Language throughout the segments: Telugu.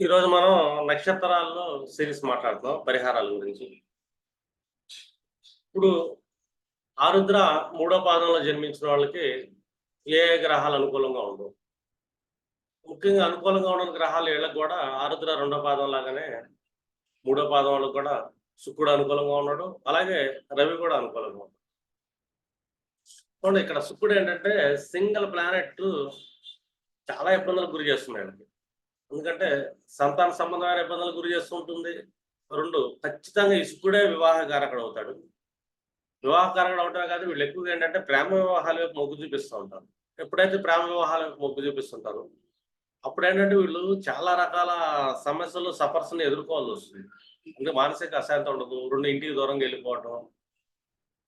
ఈరోజు మనం నక్షత్రాల్లో సిరీస్ మాట్లాడుతున్నాం పరిహారాల గురించి. ఇప్పుడు ఆరుద్ర మూడో పాదంలో జన్మించిన వాళ్ళకి ఏ గ్రహాలు అనుకూలంగా ఉండవు. ముఖ్యంగా అనుకూలంగా ఉన్న గ్రహాలు వీళ్ళకి కూడా ఆరుద్ర రెండో పాదం లాగానే మూడో పాదం వాళ్ళకి కూడా శుక్రుడు అనుకూలంగా ఉన్నాడు అలాగే రవి కూడా అనుకూలంగా ఉన్నాడు. ఇక్కడ శుక్రుడు ఏంటంటే సింగిల్ ప్లానెట్ చాలా ఇబ్బందులకు గురి చేస్తుంది వీళ్ళకి ఎందుకంటే సంతాన సంబంధమైన ఇబ్బందులకు గురి చేస్తూ ఉంటుంది. రెండు ఖచ్చితంగా ఇసుకుడే వివాహ వివాహకారకుడు అవుతాడు. వివాహకారకుడు అవటమే కాదు వీళ్ళు ఎక్కువగా ఏంటంటే ప్రేమ వివాహాల వైపు మొగ్గు చూపిస్తూ ఉంటారు. ఎప్పుడైతే ప్రేమ వివాహాల వైపు మొగ్గు చూపిస్తుంటారు అప్పుడు ఏంటంటే వీళ్ళు చాలా రకాల సమస్యలు సఫర్స్ని ఎదుర్కోవాల్సి వస్తుంది. ఇంకా మానసిక అశాంతి ఉండదు రెండు ఇంటికి దూరంగా వెళ్ళిపోవటం.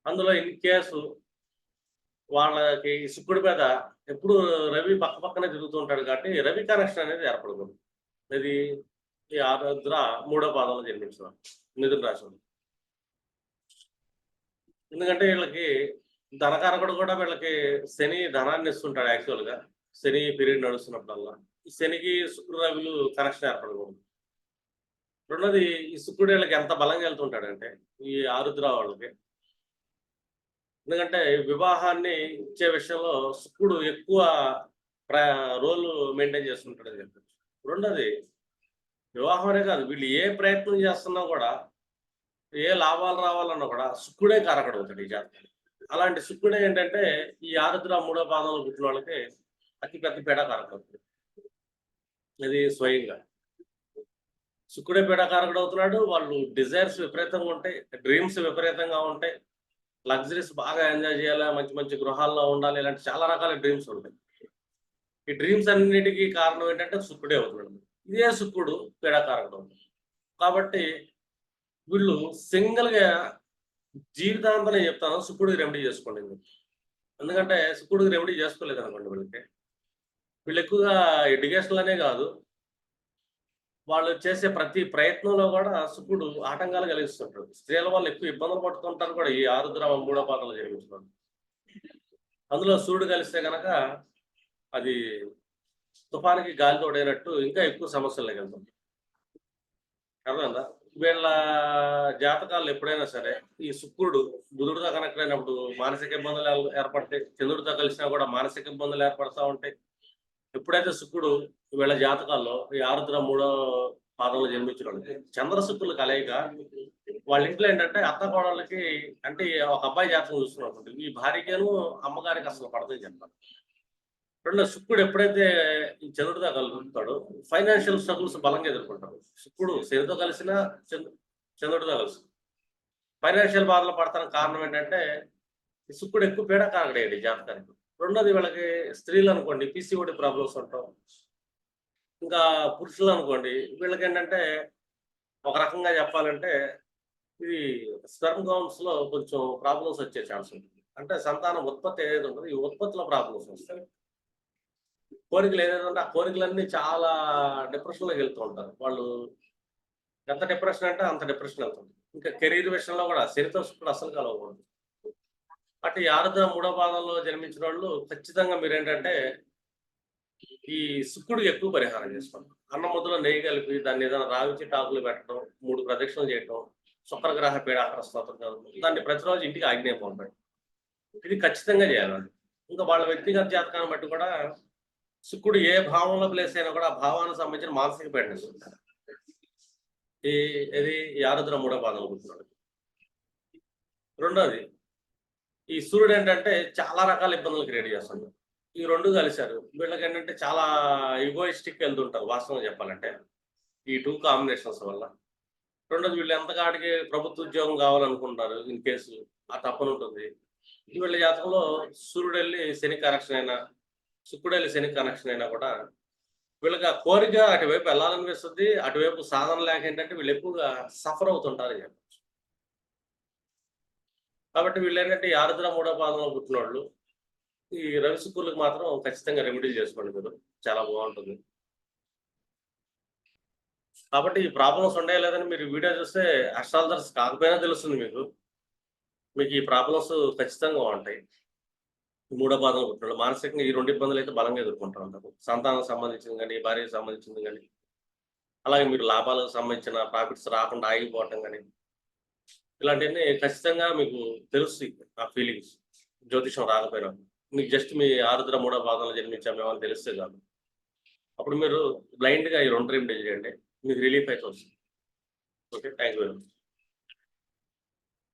అందులో ఇన్ కేసు వాళ్ళకి ఈ శుక్రుడి మీద ఎప్పుడు రవి పక్క పక్కనే తిరుగుతూ ఉంటాడు కాబట్టి రవి కనెక్షన్ అనేది ఏర్పడుతుంది ఇది ఈ ఆరుద్ర మూడో పాదంలో జన్మించిన మిథున రాశి ఎందుకంటే వీళ్ళకి ధనకారకుడు కూడా వీళ్ళకి శని ధనాన్ని ఇస్తుంటాడు యాక్చువల్గా శని పీరియడ్ నడుస్తున్నప్పుడల్లా. ఈ శనికి శుక్రు రవిలు కనెక్షన్ ఏర్పడకూడదు. రెండోది ఈ శుక్రుడు వీళ్ళకి ఎంత బలంగా వెళ్తుంటాడంటే ఈ ఆరుద్ర వాళ్ళకి. ఎందుకంటే వివాహాన్ని ఇచ్చే విషయంలో శుక్రుడు ఎక్కువ ప్ర రోల్ మెయింటైన్ చేస్తుంటాడు అని చెప్పి రెండోది వివాహం కాదు వీళ్ళు ఏ ప్రయత్నం చేస్తున్నా కూడా ఏ లాభాలు రావాలన్నా కూడా శుక్రుడే కారకుడు అవుతాడు ఈ జాతకాలు అలాంటి శుక్రుడే ఏంటంటే ఈ ఆరుద్ర మూడో పాదంలో పుట్టిన వాళ్ళకి అతి పెద్ద పేడ కారకడవుతుంది అది ఇది స్వయంగా. శుక్రుడే పేడకారకుడు అవుతున్నాడు వాళ్ళు డిజైర్స్ విపరీతంగా ఉంటాయి డ్రీమ్స్ విపరీతంగా ఉంటాయి లగ్జరీస్ బాగా ఎంజాయ్ చేయాలి మంచి మంచి గృహాల్లో ఉండాలి ఇలాంటి చాలా రకాల డ్రీమ్స్ ఉంటాయి. ఈ డ్రీమ్స్ అన్నిటికీ కారణం ఏంటంటే శుక్రుడే అవుతున్నాడు. ఇదే శుక్రుడు పీడాకారకుడు. కాబట్టి వీళ్ళు సింగిల్గా జీవితాంతం చెప్తాను శుక్రుడికి రెమెడీ చేసుకోండి. ఎందుకంటే శుక్రుడికి రెమెడీ చేసుకోలేదు అనుకోండి వీళ్ళకి. వీళ్ళు ఎక్కువగా ఎడ్యుకేషన్లోనే కాదు. వాళ్ళు చేసే ప్రతి ప్రయత్నంలో కూడా శుక్రుడు ఆటంకాలు కలిగిస్తుంటారు స్త్రీల వాళ్ళు ఎక్కువ ఇబ్బందులు పడుతుంటారు కూడా ఈ ఆరుద్ర మూడో పాత్రలు జరిగించడం అందులో సూర్యుడు కలిస్తే కనుక అది తుఫానికి గాలి తోడైనట్టు ఇంకా ఎక్కువ సమస్యలు వెళ్తుంది అర్థమైందా? వీళ్ళ జాతకాలు ఎప్పుడైనా సరే ఈ శుక్రుడు బుధుడితో కనెక్ట్ అయినప్పుడు మానసిక ఇబ్బందులు ఏర్పడతాయి. చంద్రుడితో కలిసినా కూడా మానసిక ఇబ్బందులు ఏర్పడతా ఉంటాయి. ఎప్పుడైతే శుక్రుడు వీళ్ళ జాతకాల్లో ఈ ఆరుద్ర మూడో పాదంలో జన్మించడం చంద్ర శుక్రులు కలయిక వాళ్ళ ఇంట్లో ఏంటంటే అత్త కోడళ్ళకి అంటే ఒక అబ్బాయి జాతకం చూస్తున్నప్పుడు ఈ భార్యకేను అమ్మగారికి అసలు పడతాయి చెప్పాలి రెండు శుక్రుడు ఎప్పుడైతే ఈ చంద్రుడితో కలుగుతాడో ఫైనాన్షియల్ స్ట్రగుల్స్ బలంగా ఎదుర్కొంటారు శుక్రుడు శనితో కలిసిన చంద్రు చంద్రుడితో కలిసి ఫైనాన్షియల్ బాధలు పడతానికి కారణం ఏంటంటే ఈ శుక్రుడు ఎక్కువ పీడకారకుడేది జాతకానికి. రెండోది వీళ్ళకి స్త్రీలు అనుకోండి పీసీఓడి ప్రాబ్లమ్స్ ఉంటాం. ఇంకా పురుషులు అనుకోండి వీళ్ళకి ఏంటంటే ఒక రకంగా చెప్పాలంటే ఇది స్పెర్మ్ గౌన్స్లో కొంచెం ప్రాబ్లమ్స్ వచ్చే ఛాన్స్ ఉంటుంది. అంటే సంతానం ఉత్పత్తి ఏదైతే ఉంటుందో ఈ ఉత్పత్తిలో ప్రాబ్లమ్స్ వస్తాయి. కోరికలు ఏదైనా ఆ కోరికలన్నీ చాలా డిప్రెషన్లోకి వెళ్తూ ఉంటారు. వాళ్ళు ఎంత డిప్రెషన్ అంటే అంత డిప్రెషన్ వెళ్తుంది. ఇంకా కెరీర్ విషయంలో కూడా శనితో శుక్రుడు అసలు కలవకూడదు. అటు ఈ ఆరుద్ర మూడో పాదంలో జన్మించిన వాళ్ళు ఖచ్చితంగా మీరు ఏంటంటే ఈ శుక్రుడికి ఎక్కువ పరిహారం చేసుకోండి. అన్న ముద్దలో నెయ్యి కలిపి దాన్ని ఏదైనా రావించి టాకులు పెట్టడం మూడు ప్రదక్షిణలు చేయటం శుక్రగ్రహ పీడాకర స్తోత్రం చదువుతుంది దాన్ని ప్రతిరోజు ఇంటికి ఆగ్నేయం పంపండి. ఇది ఖచ్చితంగా చేయాలండి. ఇంకా వాళ్ళ వ్యక్తిగత జాతకాన్ని బట్టి కూడా శుక్రుడు ఏ భావంలో ప్లేస్ అయినా కూడా ఆ భావానికి సంబంధించిన మానసిక పీడనం ఈ ఇది ఈ ఆరుద్ర మూడో పాదంలో కూర్చున్నాడు రెండోది ఈ సూర్యుడు ఏంటంటే చాలా రకాల ఇబ్బందులు క్రియేట్ చేస్తుంటారు ఈ రెండు కలిశారు. వీళ్ళకి ఏంటంటే చాలా ఈగోయిస్టిక్ వెళ్తుంటారు వాస్తవం చెప్పాలంటే. ఈ టూ కాంబినేషన్స్ వల్ల. రెండోది వీళ్ళు ఎంతకాడికి ప్రభుత్వ ఉద్యోగం కావాలనుకుంటారు ఇన్ కేసు ఆ తప్పని ఉంటుంది. వీళ్ళ జాతకంలో సూర్యుడు వెళ్ళి శని కరెక్షన్ అయినా శుక్రుడు శని కనెక్షన్ అయినా కూడా వీళ్ళకి ఆ కోరిక అటువైపు వెళ్ళాలనిపిస్తుంది అటువైపు సాధన లేక ఏంటంటే వీళ్ళు ఎక్కువగా సఫర్ అవుతుంటారు అని చెప్పచ్చు. కాబట్టి వీళ్ళు ఏంటంటే ఈ ఆరుద్ర మూడో పాదంలో పుట్టిన వాళ్ళు ఈ రవి శుక్రులకు మాత్రం ఖచ్చితంగా రెమెడీ చేసుకోండి మీరు. చాలా బాగుంటుంది. కాబట్టి ఈ ప్రాబ్లమ్స్ ఉండే లేదని మీరు వీడియో చూస్తే అస్ట్రాలజర్స్ కాకపోయినా తెలుస్తుంది మీకు. మీకు ఈ ప్రాబ్లమ్స్ ఖచ్చితంగా ఉంటాయి. మూడో బాధలు పుట్టిన మానసికంగా ఈ రెండు ఇబ్బందులు అయితే బలంగా ఎదుర్కొంటారు అంటారు సంతానం సంబంధించింది కానీ భార్యకు సంబంధించింది కానీ అలాగే మీరు లాభాలకు సంబంధించిన ప్రాఫిట్స్ రాకుండా ఆగిపోవటం కానీ ఇలాంటివన్నీ ఖచ్చితంగా మీకు తెలుస్తాయి ఆ ఫీలింగ్స్ జ్యోతిషం రాకపోయినా. మీకు జస్ట్ మీ ఆరుద్ర మూడో భాగంలో జన్మించామేమో అని తెలిస్తే కాదు అప్పుడు మీరు బ్లైండ్గా ఈ రెండు రెమెడీ చేయండి. మీకు రిలీఫ్ అయితే వస్తుంది. Okay thank you very much